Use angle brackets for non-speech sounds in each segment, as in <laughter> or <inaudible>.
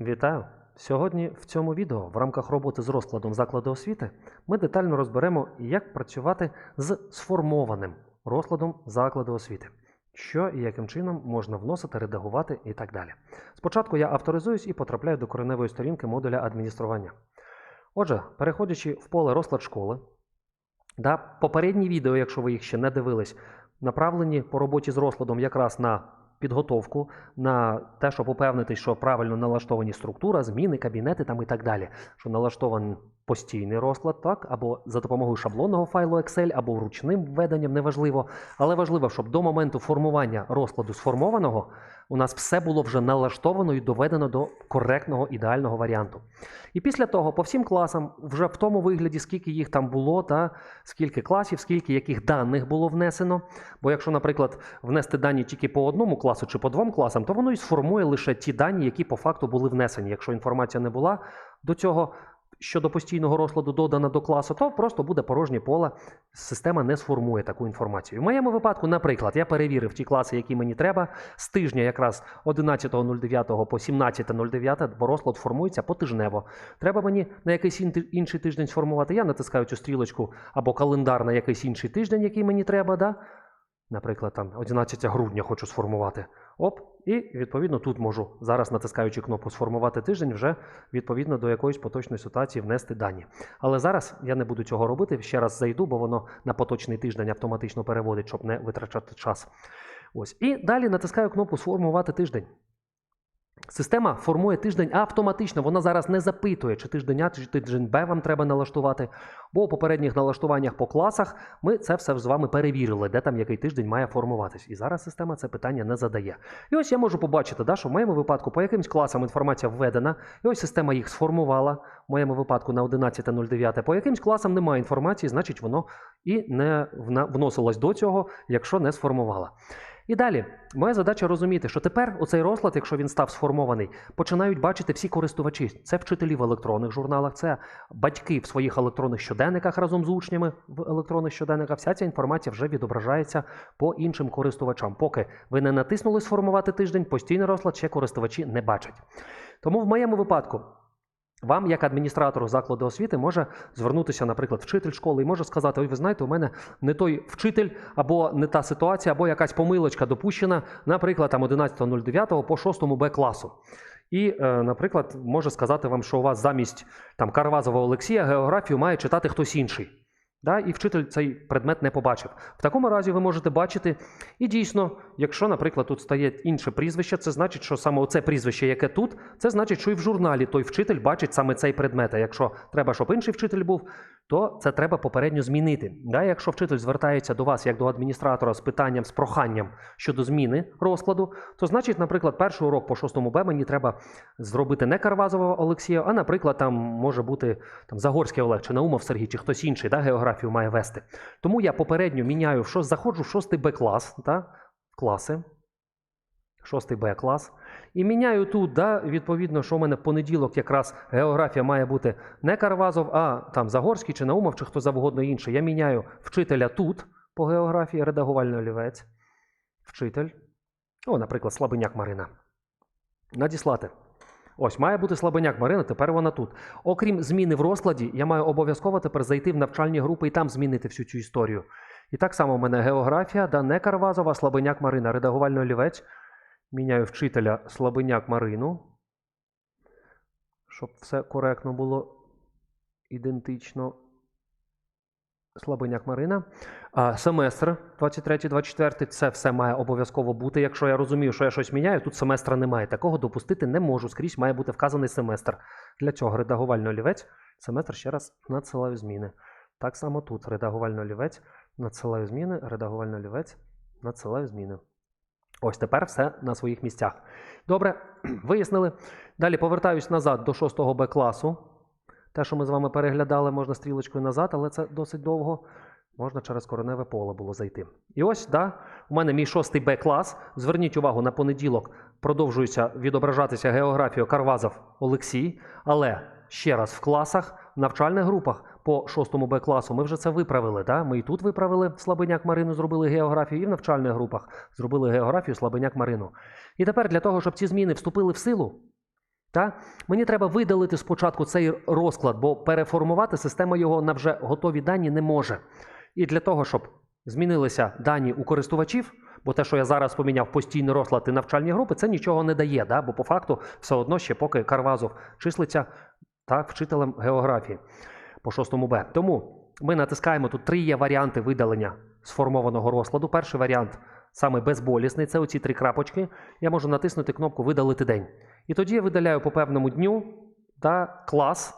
Вітаю! Сьогодні в цьому відео в рамках роботи з розкладом закладу освіти ми детально розберемо, як працювати з сформованим розкладом закладу освіти, що і яким чином можна вносити, редагувати і так далі. Спочатку я авторизуюсь і потрапляю до кореневої сторінки модуля адміністрування. Отже, переходячи в поле розклад школи, да, попередні відео, якщо ви їх ще не дивились, направлені по роботі з розкладом якраз на підготовку, на те, щоб упевнити, що правильно налаштовані структура, зміни, кабінети там і так далі. Що налаштований постійний розклад, так, або за допомогою шаблонного файлу Excel, або вручним введенням, неважливо. Але важливо, щоб до моменту формування розкладу сформованого у нас все було вже налаштовано і доведено до коректного ідеального варіанту. І після того по всім класам, вже в тому вигляді, скільки їх там було, та скільки класів, скільки яких даних було внесено. Бо якщо, наприклад, внести дані тільки по одному класу чи по двом класам, то воно і сформує лише ті дані, які по факту були внесені. Якщо інформація не була до цього щодо постійного розкладу додана до класу, то просто буде порожнє поле. Система не сформує таку інформацію. В моєму випадку, наприклад, я перевірив ті класи, які мені треба, з тижня якраз 11.09 по 17.09, бо розклад формується потижнево. Треба мені на якийсь інший тиждень сформувати. Я натискаю цю стрілочку або календар на якийсь інший тиждень, який мені треба. Да? Наприклад, там 11 грудня хочу сформувати. Оп, і відповідно тут можу зараз, натискаючи кнопку Сформувати тиждень, вже відповідно до якоїсь поточної ситуації внести дані. Але зараз я не буду цього робити. Ще раз зайду, бо воно на поточний тиждень автоматично переводить, щоб не витрачати час. Ось. І далі натискаю кнопку Сформувати тиждень. Система формує тиждень автоматично. Вона зараз не запитує, чи тиждень А, чи тиждень Б вам треба налаштувати. Бо у попередніх налаштуваннях по класах ми це все з вами перевірили, де там який тиждень має формуватись. І зараз система це питання не задає. І ось я можу побачити, да, що в моєму випадку по якимсь класам інформація введена, і ось система їх сформувала. В моєму випадку на 11.09. По якимсь класам немає інформації, значить воно і не вносилось до цього, якщо не сформувала. І далі, моя задача розуміти, що тепер оцей розклад, якщо він став сформований, починають бачити всі користувачі. Це вчителі в електронних журналах, це батьки в своїх електронних щоденниках разом з учнями в електронних щоденниках. Вся ця інформація вже відображається по іншим користувачам. Поки ви не натиснули сформувати тиждень, постійний розклад ще користувачі не бачать. Тому в моєму випадку. Вам, як адміністратору закладу освіти, може звернутися, наприклад, вчитель школи і може сказати: Ой, ви знаєте, у мене не той вчитель, або не та ситуація, або якась помилочка допущена, наприклад, там 11.09 по 6 Б класу. І, е, наприклад, може сказати вам, що у вас замість там Карвазова Олексія географію має читати хтось інший. Да? І вчитель цей предмет не побачив. В такому разі ви можете бачити, і дійсно, якщо, наприклад, тут стає інше прізвище, це значить, що саме оце прізвище, яке тут, це значить, що і в журналі той вчитель бачить саме цей предмет. А якщо треба, щоб інший вчитель був, то це треба попередньо змінити. Да? Якщо вчитель звертається до вас як до адміністратора з питанням, з проханням щодо зміни розкладу, то значить, наприклад, перший урок по 6 Б мені треба зробити не Карвазова Олексія, а, наприклад, там може бути там, Загорський Олег чи Наумов Сергій, чи хтось інший да, географію має вести. Тому я попередньо міняю, що заходжу в 6 Б клас, да, класи. 6 Б клас. І міняю тут, да, відповідно, що в мене в понеділок якраз географія має бути не Карвазов, а там Загорський чи Наумов, чи хто завгодно інший. Я міняю вчителя тут по географії, редагувальний олівець. Вчитель. О, наприклад, Слабеняк Марина. Надіслати. Ось, має бути Слабеняк Марина, тепер вона тут. Окрім зміни в розкладі, я маю обов'язково тепер зайти в навчальні групи і там змінити всю цю історію. І так само в мене географія, да, не Карвазова, Слабеняк Марина, редагувальний олівець. Міняю вчителя Слабеняк Марину. Щоб все коректно було ідентично. Слабеняк Марина. Семестр 23-24 це все має обов'язково бути. Якщо я розумію, що я щось міняю, тут семестра немає. Такого допустити не можу. Скрізь має бути вказаний семестр. Для цього редагувальний олівець. Семестр ще раз надсилаю зміни. Так само тут редагувальний олівець, надсилаю зміни, редагувальний олівець, надсилаю зміни. Ось тепер все на своїх місцях. Добре, <clears throat> вияснили. Далі повертаюсь назад до 6 Б класу. Те, що ми з вами переглядали, можна стрілочкою назад, але це досить довго. Можна через кореневе поле було зайти. І ось, да, у мене мій 6 Б клас. Зверніть увагу, на понеділок продовжується відображатися географія Карвазов Олексій. Але ще раз в класах, в навчальних групах по 6 Б класу ми вже це виправили. Да? Ми і тут виправили Слабеняк Марину, зробили географію, і в навчальних групах зробили географію Слабеняк Марину. І тепер для того, щоб ці зміни вступили в силу, Та? Мені треба видалити спочатку цей розклад, бо переформувати система його на вже готові дані не може. І для того, щоб змінилися дані у користувачів, бо те, що я зараз поміняв постійний розклад і навчальні групи, це нічого не дає, да? бо по факту все одно ще поки Карвазов числиться та вчителем географії по 6 Б. Тому ми натискаємо тут три є варіанти видалення сформованого розкладу. Перший варіант саме безболісний, це оці три крапочки. Я можу натиснути кнопку Видалити день. І тоді я видаляю по певному дню та клас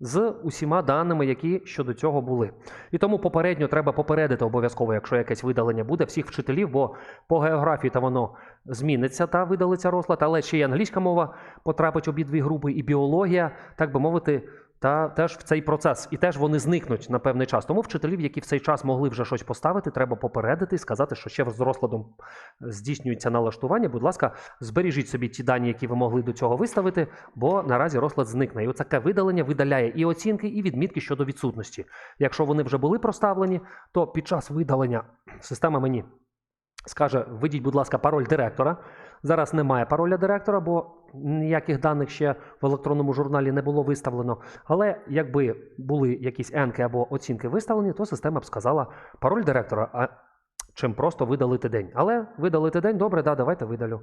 з усіма даними, які щодо цього були. І тому попередньо треба попередити обов'язково, якщо якесь видалення буде, всіх вчителів, бо по географії та воно зміниться та видалиться розклад, але ще й англійська мова потрапить обидві групи, і біологія, так би мовити, та теж в цей процес, і теж вони зникнуть на певний час. Тому вчителів, які в цей час могли вже щось поставити, треба попередити і сказати, що ще з розкладом здійснюється налаштування. Будь ласка, збережіть собі ті дані, які ви могли до цього виставити, бо наразі розклад зникне. І оце видалення видаляє і оцінки, і відмітки щодо відсутності. Якщо вони вже були проставлені, то під час видалення система мені скаже: введіть, будь ласка, пароль директора. Зараз немає пароля директора, бо ніяких даних ще в електронному журналі не було виставлено. Але якби були якісь енки або оцінки виставлені, то система б сказала пароль директора, а чим просто видалити день. Але видалити день, добре, да, давайте видалю.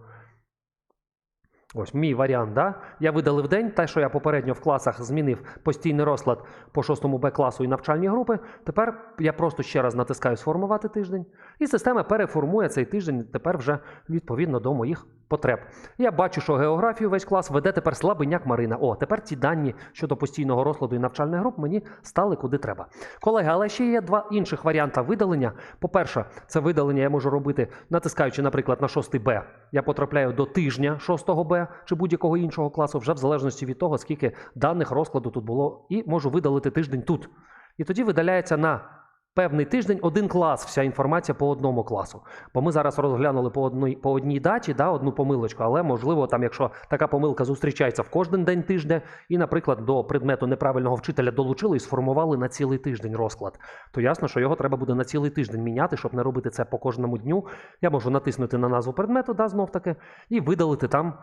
Ось мій варіант, да? Я видалив день, те, що я попередньо в класах змінив постійний розклад по 6 Б класу і навчальні групи. Тепер я просто ще раз натискаю сформувати тиждень, і система переформує цей тиждень тепер вже відповідно до моїх потреб. Я бачу, що географію весь клас веде тепер слабиняк Марина. О, тепер ті дані щодо постійного розкладу і навчальних груп мені стали куди треба. Колеги, але ще є два інших варіанти видалення. По-перше, це видалення я можу робити, натискаючи, наприклад, на 6 Б. Я потрапляю до тижня 6 Б чи будь-якого іншого класу, вже в залежності від того, скільки даних розкладу тут було, і можу видалити тиждень тут. І тоді видаляється на певний тиждень один клас, вся інформація по одному класу. Бо ми зараз розглянули по одній, по одній даті да, одну помилочку, але можливо, там, якщо така помилка зустрічається в кожен день тижня, і, наприклад, до предмету неправильного вчителя долучили і сформували на цілий тиждень розклад, то ясно, що його треба буде на цілий тиждень міняти, щоб не робити це по кожному дню. Я можу натиснути на назву предмету, да, знов таки, і видалити там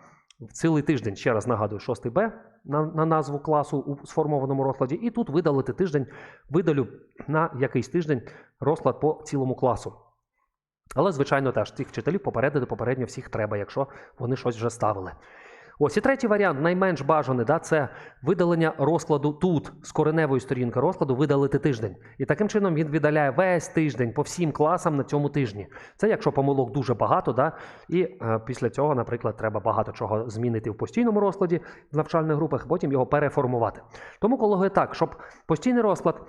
цілий тиждень, ще раз нагадую, 6 Б на, на назву класу у сформованому розкладі, і тут видалити тиждень, видалю на якийсь тиждень розклад по цілому класу. Але, звичайно, теж цих вчителів попередити попередньо всіх треба, якщо вони щось вже ставили. Ось і третій варіант, найменш бажаний, да, це видалення розкладу тут, з кореневої сторінки розкладу, видалити тиждень. І таким чином він видаляє весь тиждень по всім класам на цьому тижні. Це якщо помилок дуже багато, да, і е, після цього, наприклад, треба багато чого змінити в постійному розкладі в навчальних групах, потім його переформувати. Тому, колеги, так, щоб постійний розклад,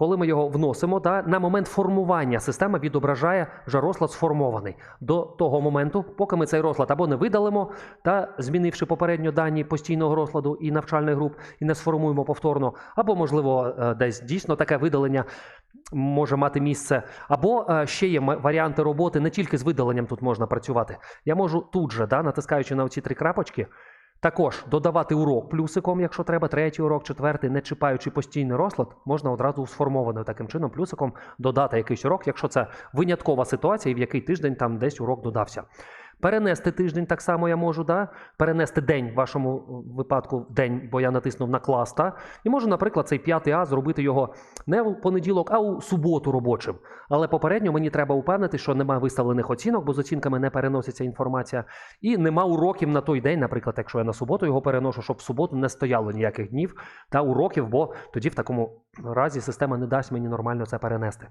коли ми його вносимо, да, на момент формування система відображає, що розклад сформований до того моменту, поки ми цей розклад або не видалимо, та змінивши попередньо дані постійного розкладу і навчальних груп, і не сформуємо повторно, або, можливо, е, десь дійсно таке видалення може мати місце. Або е, ще є варіанти роботи, не тільки з видаленням тут можна працювати. Я можу тут же, да, натискаючи на оці три крапочки, також додавати урок плюсиком, якщо треба, третій урок, четвертий, не чіпаючи постійний розклад, можна одразу сформовано таким чином плюсиком додати якийсь урок, якщо це виняткова ситуація, і в який тиждень там десь урок додався. Перенести тиждень так само я можу, да? перенести день в вашому е, випадку день, бо я натиснув на клас. Та? І можу, наприклад, цей 5 А зробити його не у понеділок, а у суботу робочим. Але попередньо мені треба упевнити, що немає виставлених оцінок, бо з оцінками не переноситься інформація. І нема уроків на той день, наприклад, якщо я на суботу його переношу, щоб в суботу не стояло ніяких днів та уроків, бо тоді в такому разі система не дасть мені нормально це перенести.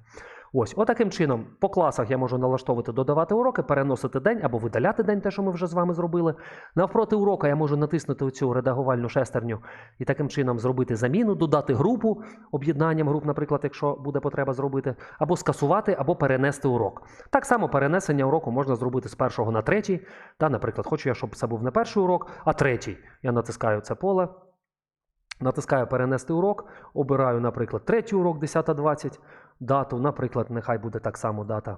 Ось, отаким чином, по класах я можу налаштовувати, додавати уроки, переносити день або видаляти день, те, що ми вже з вами зробили. Навпроти урока я можу натиснути оцю редагувальну шестерню і таким чином зробити заміну, додати групу об'єднанням груп, наприклад, якщо буде потреба зробити, або скасувати, або перенести урок. Так само перенесення уроку можна зробити з першого на третій. Та, наприклад, хочу я, щоб це був не перший урок, а третій. Я натискаю це поле. Натискаю перенести урок, обираю, наприклад, третій урок 10.20, дату, наприклад, нехай буде так само дата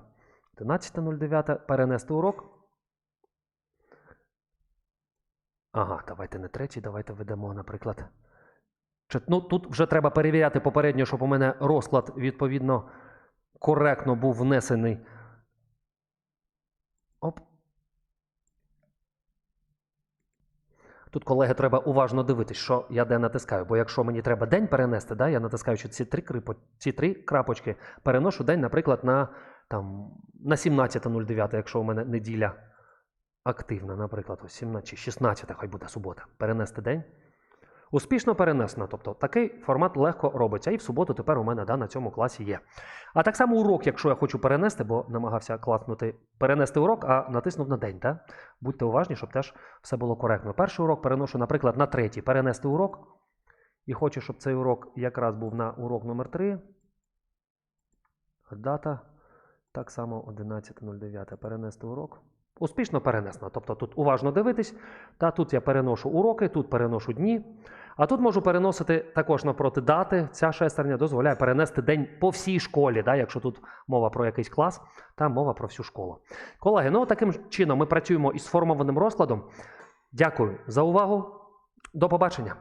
13.09, перенести урок. Ага, давайте не третій, давайте ведемо, наприклад. Ну, тут вже треба перевіряти попередньо, щоб у мене розклад відповідно коректно був внесений. Оп. Тут, колеги, треба уважно дивитись, що я де натискаю. Бо якщо мені треба день перенести, да, я натискаючи ці три, крипо- ці три крапочки, переношу день, наприклад, на, там, на 17.09, якщо у мене неділя активна, наприклад, ось 17 чи 16, хай буде субота. Перенести день. Успішно перенесено. Тобто такий формат легко робиться. І в суботу тепер у мене да, на цьому класі є. А так само урок, якщо я хочу перенести, бо намагався класнути перенести урок, а натиснув на день. Да? Будьте уважні, щоб теж все було коректно. Перший урок переношу, наприклад, на третій. Перенести урок. І хочу, щоб цей урок якраз був на урок номер 3. Дата. Так само 11.09. Перенести урок. Успішно перенесено. Тобто тут уважно дивитись. Та тут я переношу уроки, тут переношу дні. А тут можу переносити також напроти дати. Ця шестерня дозволяє перенести день по всій школі, да, якщо тут мова про якийсь клас, там мова про всю школу. Колеги, ну таким чином ми працюємо із сформованим розкладом. Дякую за увагу. До побачення.